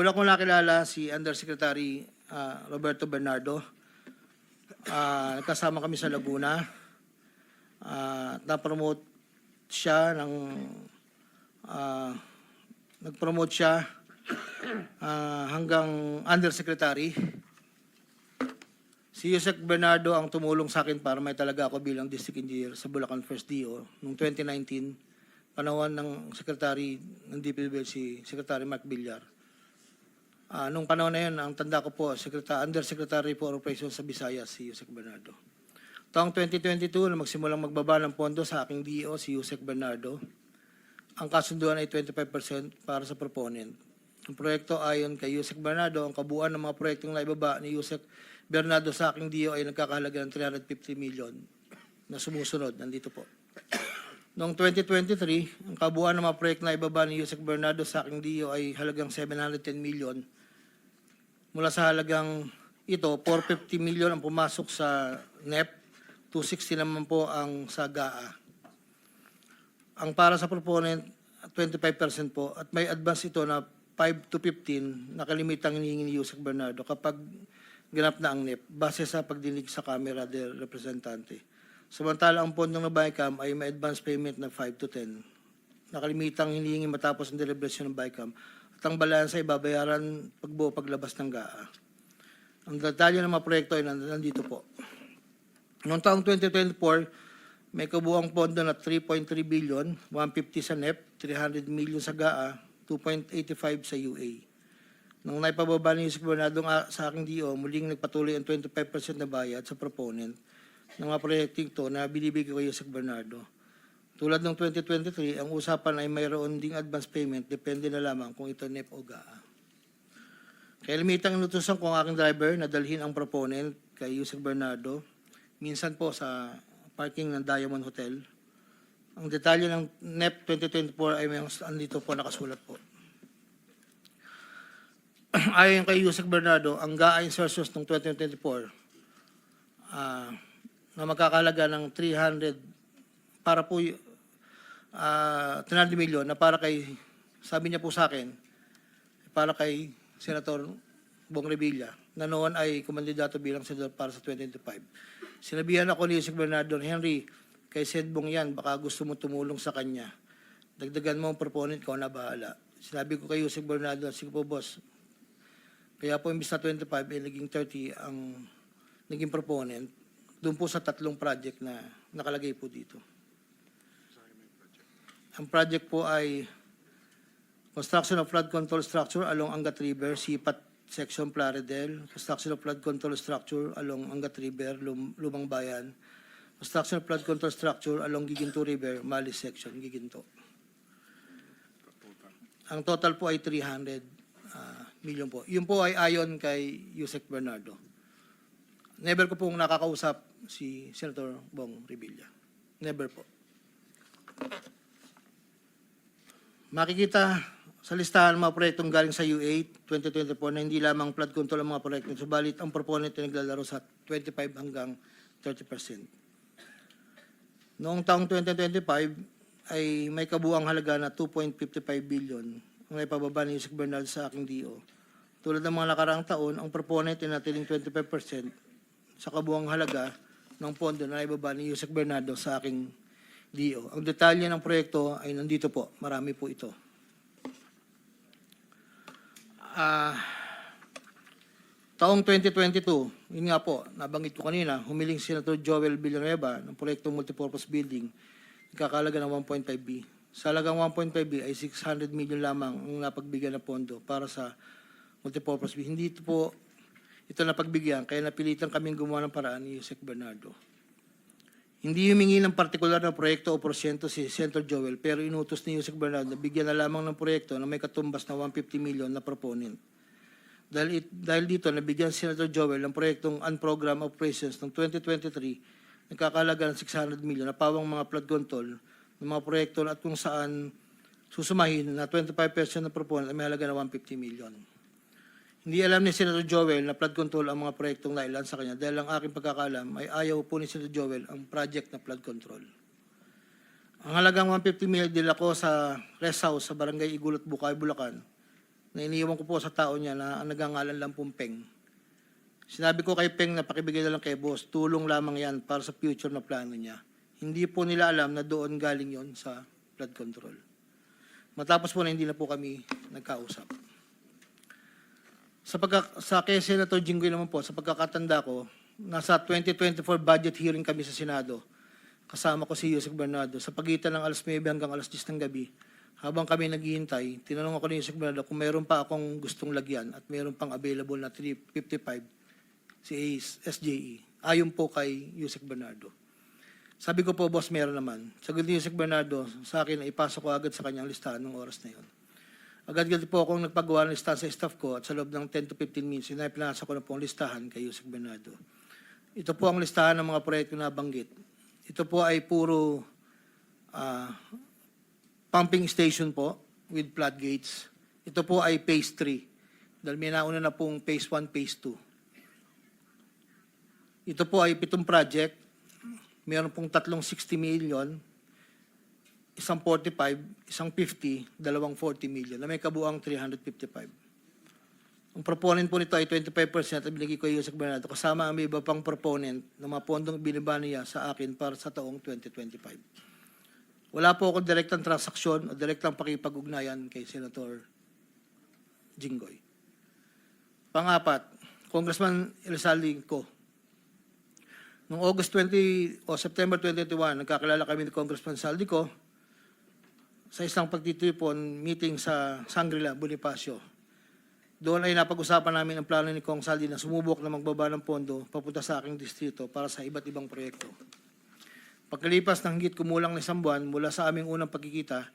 Una kong nakilala si Undersecretary ah, Roberto Bernardo. Ah, nagkasama kami sa Laguna. Ah, na-promote siya ng ah, nag-promote siya ah, hanggang undersecretary. Si Yusek Bernardo ang tumulong sa akin para may talaga ako bilang district engineer sa Bulacan First DO noong 2019, panahon ng secretary ng DPWH si Secretary Mark Villar. Ah, nung panahon na yun, ang tanda ko po, Secretary, Undersecretary for Operations sa Visayas, si Yusek Bernardo. Taong 2022, na magsimulang magbaba ng pondo sa aking DO, si Yusek Bernardo, ang kasunduan ay 25% para sa proponent. Ang proyekto ayon kay Yusek Bernardo, ang kabuuan ng mga proyektong naibaba ni Yusek Bernardo sa aking DO ay nagkakahalaga ng 350 million na sumusunod. Nandito po. Noong 2023, ang kabuuan ng mga proyekto na ibaba ni Yusek Bernardo sa aking DO ay halagang 710 million. Mula sa halagang ito, 450 million ang pumasok sa NEP, 260 naman po ang sa GAA. Ang para sa proponent, 25% po at may advance ito na 5 to 15 na kalimitang hinihingi ni Yusek Bernardo kapag ganap na ang NEP base sa pagdinig sa Camera del Representante. Samantala, ang pondong na BICAM ay may advance payment na 5 to 10 na kalimitang hinihingi matapos ang deliberation ng BICAM at ang balansa ay babayaran pagbuo paglabas ng GAA. Ang detalye ng mga proyekto ay nand- nandito po. Noong taong 2024, may kabuang pondo na 3.3 billion, 150 sa NEP, 300 million sa GAA, 2.85 sa UA. Nung naipababa ni Yusek Bernardo sa aking DO, muling nagpatuloy ang 25% na bayad sa proponent ng mga proyekting to na binibigay ko Yusek Bernardo. Tulad ng 2023, ang usapan ay mayroon ding advance payment, depende na lamang kung ito NEP o GAA. Kaya limitang inutusan ko ang aking driver na dalhin ang proponent kay Yusek Bernardo, minsan po sa parking ng Diamond Hotel. Ang detalye ng NEP 2024 ay may andito po nakasulat po. Ayon kay Yusek Bernardo, ang GAA insertions ng 2024 ah, na magkakalaga ng 300 para po ah 300 million na para kay sabi niya po sa akin para kay Senator Bong Revilla na noon ay kumandidato bilang senador para sa 2025. Sinabihan ako ni Bernardo, Henry, kay Sed Bong yan, baka gusto mo tumulong sa kanya. Dagdagan mo ang proponent ko na bahala. Sinabi ko kay Yusek Bernardo, sige po boss, kaya po imbis na 25 ay naging 30 ang naging proponent doon po sa tatlong project na nakalagay po dito. Ang project po ay construction of flood control structure along Angat River, Sipat Section Plaridel, construction of flood control structure along Angat River, Lum- Lumang Bayan, construction of flood control structure along Giginto River, Mali Section, Giginto. Ang total po ay 300 ah, million po. Yun po ay ayon kay Yusek Bernardo. Never ko pong nakakausap si Senator Bong Revilla. Never po. Makikita sa listahan ng mga proyektong galing sa U8 2024 na hindi lamang flood control ang mga proyekto, subalit ang proponent ay naglalaro sa 25 hanggang 30%. Noong taong 2025 ay may kabuang halaga na 2.55 billion ang naipababa ni Yusek Bernal sa aking DO. Tulad ng mga nakaraang taon, ang proponent ay natiling 25% sa kabuang halaga ng pondo na naibaba ni Yusek Bernardo sa aking DO. Ang detalye ng proyekto ay nandito po. Marami po ito. Ah, taong 2022, yun nga po, nabanggit ko kanina, humiling si Senator Joel Villanueva ng proyektong multipurpose building, kakalaga ng 1.5B. Sa halagang 1.5B ay 600 million lamang ang napagbigyan na pondo para sa multipurpose building. Hindi ito po ito napagbigyan, kaya napilitan kaming gumawa ng paraan ni Yusek Bernardo. Hindi humingi ng partikular na proyekto o porsyento si Senator Joel, pero inutos ni Yusek Bernardo na bigyan na lamang ng proyekto na may katumbas na 150 million na proponent. Dahil, it- dahil dito, nabigyan si Senator Joel ng proyektong Unprogram Operations ng 2023 nagkakalaga ng 600 million na pawang mga flood control ng mga proyekto at kung saan susumahin na 25% ng proponent ay may halaga na 150 million. Hindi alam ni Senator Joel na flood control ang mga proyektong nailan sa kanya dahil ang aking pagkakalam ay ayaw po ni Senator Joel ang project na flood control. Ang halagang 150 million dila ko sa rest house sa barangay Igulot, Bukay, Bulacan na iniwan ko po sa tao niya na ang nagangalan lang pong Peng. Sinabi ko kay Peng na pakibigay na lang kay boss, tulong lamang yan para sa future na plano niya. Hindi po nila alam na doon galing yon sa flood control. Matapos po na hindi na po kami nagkausap. Sa, pagka, sa kay Senator Jinggoy naman po, sa pagkakatanda ko, nasa 2024 budget hearing kami sa Senado. Kasama ko si Yusek Bernardo. Sa pagitan ng alas 9 hanggang alas 10 ng gabi, habang kami naghihintay, tinanong ako ni Yusek Bernardo kung mayroon pa akong gustong lagyan at mayroon pang available na 355 si SJE. Ayon po kay Yusek Bernardo. Sabi ko po, boss, meron naman. Sagot ni Yusek Bernardo sa akin ipasok ko agad sa kanyang listahan ng oras na yon. Agad-agad po akong nagpagawa ng listahan sa staff ko at sa loob ng 10 to 15 minutes, sinaiplasa ko na po ang listahan kay Yusek Bernardo. Ito po ang listahan ng mga proyekto na banggit. Ito po ay puro ah, pumping station po with floodgates. Ito po ay phase 3. Dahil may nauna na pong phase 1, phase 2. Ito po ay pitong project. Meron pong tatlong 60 million, isang 45, isang 50, dalawang 40 million na may kabuang 355. Ang proponent po nito ay 25% at binigay ko yung Yusek Bernardo kasama ang iba pang proponent ng mga pondong binaba niya sa akin para sa taong 2025. Wala po akong direktang transaksyon o direktang pakipag-ugnayan kay Senator Jinggoy. Pangapat, Congressman Elizalde ko. Noong August 20 o September 2021, nagkakilala kami ni Congressman Saldico sa isang pagtitipon meeting sa Sangrila, Bonifacio. Doon ay napag-usapan namin ang plano ni Kong Saldi na sumubok na magbaba ng pondo papunta sa aking distrito para sa iba't ibang proyekto. Pagkalipas ng higit kumulang na isang buwan mula sa aming unang pagkikita,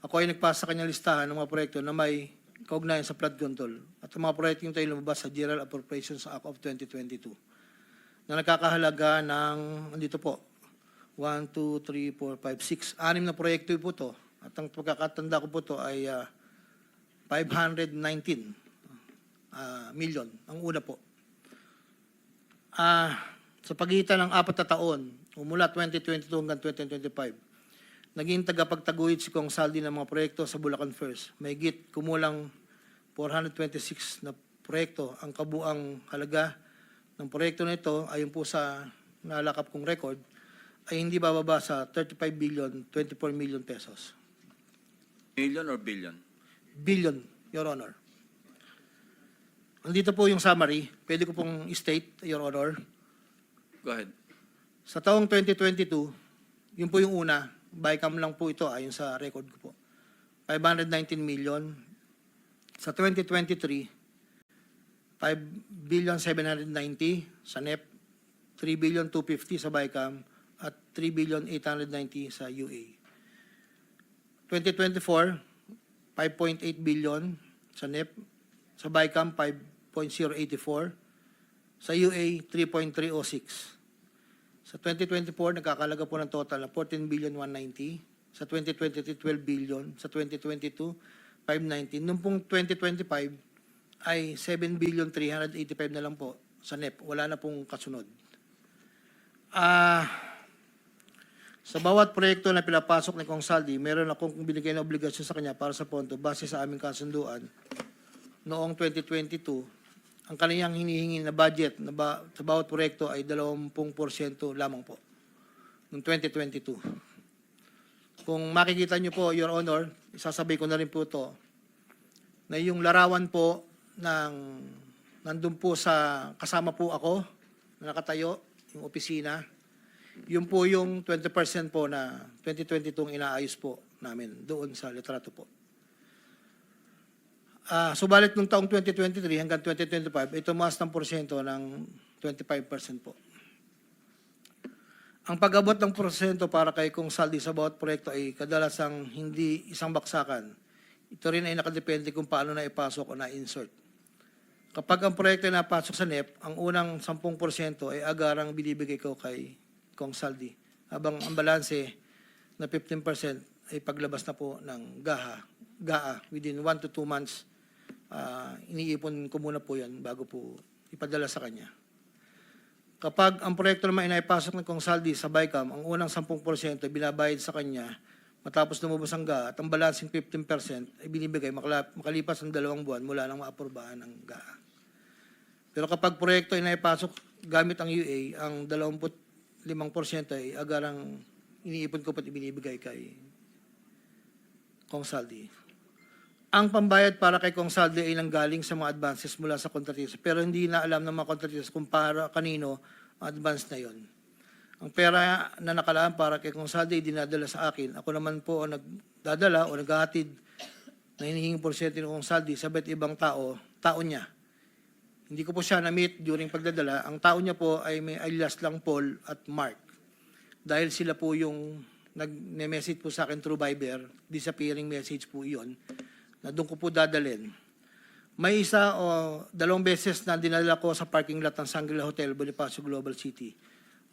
ako ay nagpasa sa kanyang listahan ng mga proyekto na may kaugnayan sa flood control at ang mga proyekto tayo lumabas sa General Appropriations Act of 2022 na nakakahalaga ng, andito po, 1, 2, 3, 4, 5, 6, anim na proyekto po to. At ang pagkakatanda ko po to ay ah, 519 ah, million, ang una po. Ah, sa pagitan ng apat na taon, mula 2022 hanggang 2025, naging tagapagtaguyod si Kong Saldi ng mga proyekto sa Bulacan First. May git kumulang 426 na proyekto. Ang kabuang halaga ng proyekto na ito, ayon po sa nalakap kong record, ay hindi bababa sa 35 billion, 24 million pesos. Million or billion? Billion, Your Honor. Andito po yung summary. Pwede ko pong state, Your Honor. Go ahead. Sa taong 2022, yun po yung una, bycam lang po ito ayon sa record ko po. 519 million. Sa 2023, 5 billion 790 sa NEP, 3 billion 250 sa bycam, at 3 billion 890 sa UA. 2024, 5.8 billion sa NEP, sa bycam 5.084, sa UA 3.306. Sa 2024, nagkakalaga po ng total na 14 billion 190. Sa 2023, 12 billion. Sa 2022, 519. Noong pong 2025, ay 7 billion 385 na lang po sa NEP. Wala na pong kasunod. Ah, sa bawat proyekto na pinapasok ni Kong Saldi, meron akong binigay na obligasyon sa kanya para sa pondo base sa aming kasunduan noong 2022 ang kaniyang hinihingi na budget na ba, sa bawat proyekto ay 20% lamang po noong 2022. Kung makikita niyo po, Your Honor, isasabay ko na rin po to na yung larawan po ng nandun po sa kasama po ako na nakatayo, yung opisina, yun po yung 20% po na 2022 ang inaayos po namin doon sa litrato po. Ah, subalit nung taong 2023 hanggang 2025, ito tumaas ng porsyento ng 25% po. Ang pag-abot ng porsyento para kay Kung Saldi sa bawat proyekto ay kadalasang hindi isang baksakan. Ito rin ay nakadepende kung paano na ipasok o na-insert. Kapag ang proyekto ay napasok sa NEP, ang unang 10% ay agarang binibigay ko kay Kong Saldi. Habang ang balanse na 15% ay paglabas na po ng GAHA, GAA within 1 to 2 months ah, iniipon ko muna po yan bago po ipadala sa kanya. Kapag ang proyekto naman ay naipasok ng Kong Saldi sa BICAM, ang unang 10% ay binabayad sa kanya matapos lumabas ang GA at ang balancing 15% ay binibigay makalipas ang dalawang buwan mula nang maapurbahan ng GA. Pero kapag proyekto ay naipasok gamit ang UA, ang 25% ay agarang iniipon ko pat ibinibigay kay Kong Saldi. Ang pambayad para kay Kong Saldi ay nanggaling sa mga advances mula sa kontratista pero hindi na alam ng mga kontratista kung para kanino advance na yon. Ang pera na nakalaan para kay Kong Saldi ay dinadala sa akin. Ako naman po ang nagdadala o naghahatid na hinihingi porsyento ni Kong Saldi sa iba't ibang tao, tao niya. Hindi ko po siya na-meet during pagdadala. Ang tao niya po ay may alias lang Paul at Mark. Dahil sila po yung nag-message po sa akin through Viber, disappearing message po iyon, na doon ko po dadalhin. May isa o dalawang beses na dinala ko sa parking lot ng Sangrila Hotel, Bonifacio Global City,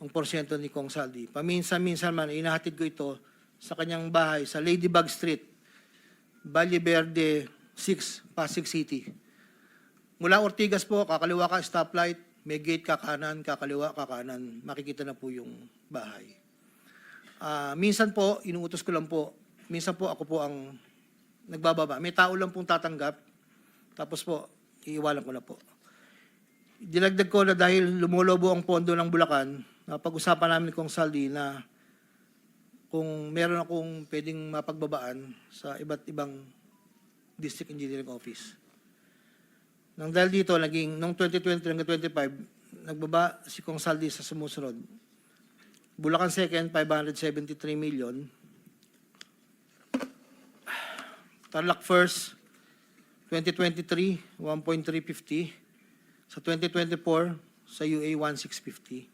ang porsyento ni Kong Saldi. Paminsan-minsan man, inahatid ko ito sa kanyang bahay sa Ladybug Street, Valle Verde 6, Pasig City. Mula Ortigas po, kakaliwa ka stoplight, may gate ka kanan, kakaliwa ka kanan, makikita na po yung bahay. Ah, minsan po, inuutos ko lang po, minsan po ako po ang nagbababa. May tao lang pong tatanggap, tapos po, iiwalan ko na po. Dinagdag ko na dahil lumulobo ang pondo ng Bulacan, napag-usapan namin kong Saldi na kung meron akong pwedeng mapagbabaan sa iba't ibang district engineering office. Nang dahil dito, naging, noong 2020 hanggang 25, nagbaba si Kong Saldi sa sumusunod. Bulacan second, 573 million. Tarlac first, 2023, 1.350. Sa 2024, sa UA, 1.650.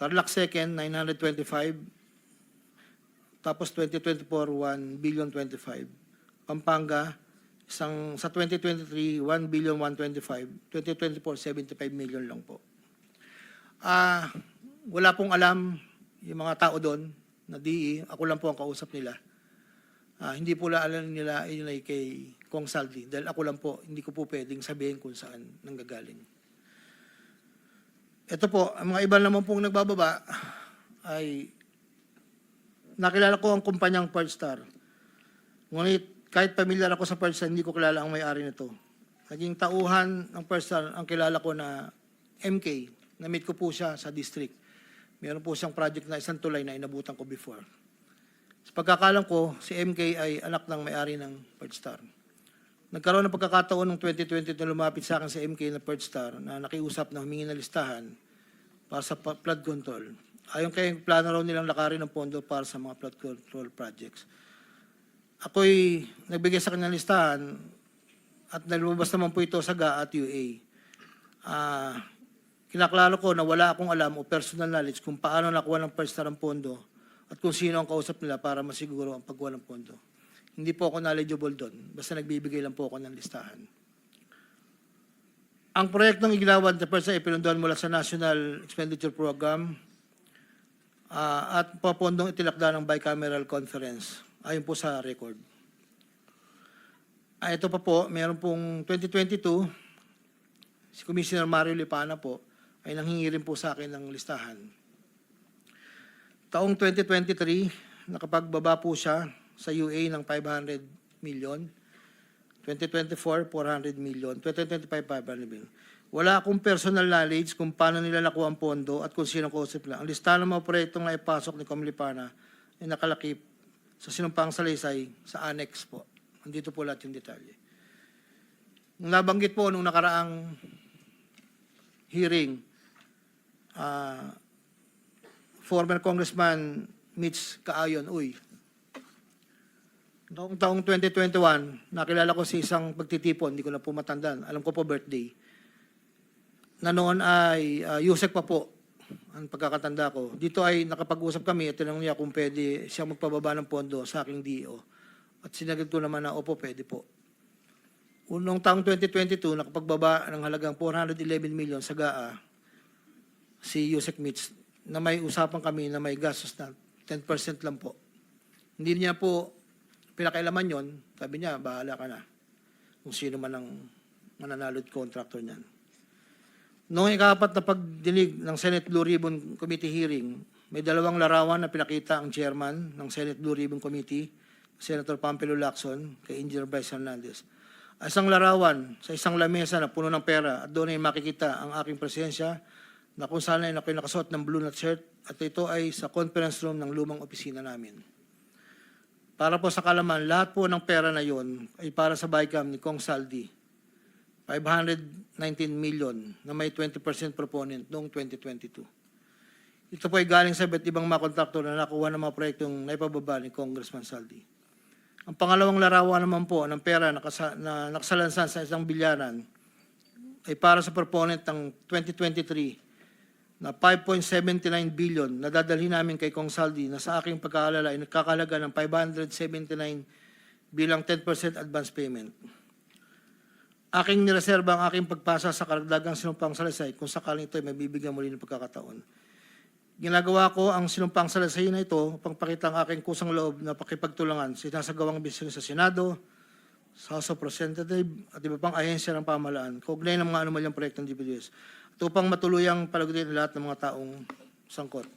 Tarlac second, 925. Tapos 2024, 1 billion 25. Pampanga, isang sa 2023, 1 billion 125. 2024, 75 million lang po. Ah, wala pong alam yung mga tao doon na DE, ako lang po ang kausap nila. Ah, hindi po la alam nila yun ay kay Kong Saldi dahil ako lang po, hindi ko po pwedeng sabihin kung saan nanggagaling. Ito po, ang mga iba naman pong nagbababa ay nakilala ko ang kumpanyang Pearl Star. Ngunit kahit pamilyar ako sa Star, hindi ko kilala ang may-ari nito. Naging tauhan ng Star ang kilala ko na MK. Na-meet ko po siya sa district. Meron po siyang project na isang tulay na inabutan ko before. Sa pagkakalam ko, si MK ay anak ng may-ari ng Pearl Star. Nagkaroon ng pagkakataon ng 2020 na lumapit sa akin si MK na Pearl Star na nakiusap na humingi ng listahan para sa flood control. Ayon kay plano raw nilang lakarin ng pondo para sa mga flood control projects. Ako'y nagbigay sa kanya ng listahan at nalumabas naman po ito sa GA at UA. Ah, kinaklaro ko na wala akong alam o personal knowledge kung paano nakuha ng Pearl Star ang pondo at kung sino ang kausap nila para masiguro ang pagkuha ng pondo. Hindi po ako knowledgeable doon. Basta nagbibigay lang po ako ng listahan. Ang proyektong igilawad na persa ay pinunduan mula sa National Expenditure Program ah, at papondong itilakda ng bicameral conference ayon po sa record. Ah, ito pa po, meron pong 2022, si Commissioner Mario Lipana po ay nanghingi rin po sa akin ng listahan. Taong 2023, nakapagbaba po siya sa UA ng 500 million. 2024, 400 million. 2025, 500 million. Wala akong personal knowledge kung paano nila nakuha ang pondo at kung sino kausap nila. Ang listahan ng mga proyektong naipasok ni Comlipana ay nakalakip sa sinumpang salaysay sa annex po. Andito po lahat yung detalye. Nung nabanggit po nung nakaraang hearing, ah, former Congressman Mitch Kaayon, uy, Noong taong 2021, nakilala ko si isang pagtitipon, hindi ko na po matandaan. Alam ko po birthday. Na noon ay uh, Yusek pa po, ang pagkakatanda ko. Dito ay nakapag-usap kami at tinanong niya kung pwede siya magpababa ng pondo sa aking DO. At sinagot ko naman na, opo, pwede po. Unong taong 2022, nakapagbaba ng halagang 411 million sa GAA si Yusek Mitch na may usapan kami na may gastos na 10% lang po. Hindi niya po pinakailaman yon, sabi niya, bahala ka na. Kung sino man ang mananalo'd contractor niyan. Noong ikapat na pagdinig ng Senate Blue Ribbon Committee hearing, may dalawang larawan na pinakita ang chairman ng Senate Blue Ribbon Committee Senator Pampilo Lacson, kay Engineer Bryce Hernandez. Isang larawan sa isang lamesa na puno ng pera at doon ay makikita ang aking presensya na kung saan ay ako'y nakasuot ng blue na shirt at ito ay sa conference room ng lumang opisina namin. Para po sa kalaman, lahat po ng pera na yon ay para sa BICAM ni Kong Saldi. 519 million na may 20% proponent noong 2022. Ito po ay galing sa iba't ibang mga kontraktor na nakuha ng mga proyektong naipababa ni Congressman Saldi. Ang pangalawang larawan naman po ng pera na, kasa, na nakasalansan sa isang bilyaran ay para sa proponent ng 2023 na 5.79 billion na dadalhin namin kay Kong Saldi na sa aking pagkaalala ay nagkakalaga ng 579 bilang 10% advance payment. Aking nireserba ang aking pagpasa sa karagdagang sinumpang salaysay kung sakaling ito ay mabibigyan muli ng pagkakataon. Ginagawa ko ang sinumpang salaysay na ito upang pakita ang aking kusang loob na pakipagtulangan sa sinasagawang bisyon sa Senado, sa House of Representatives at iba pang ahensya ng pamahalaan, kaugnay ng mga anumalyang proyektong DPWS, at upang matuluyang palagutin lahat ng mga taong sangkot.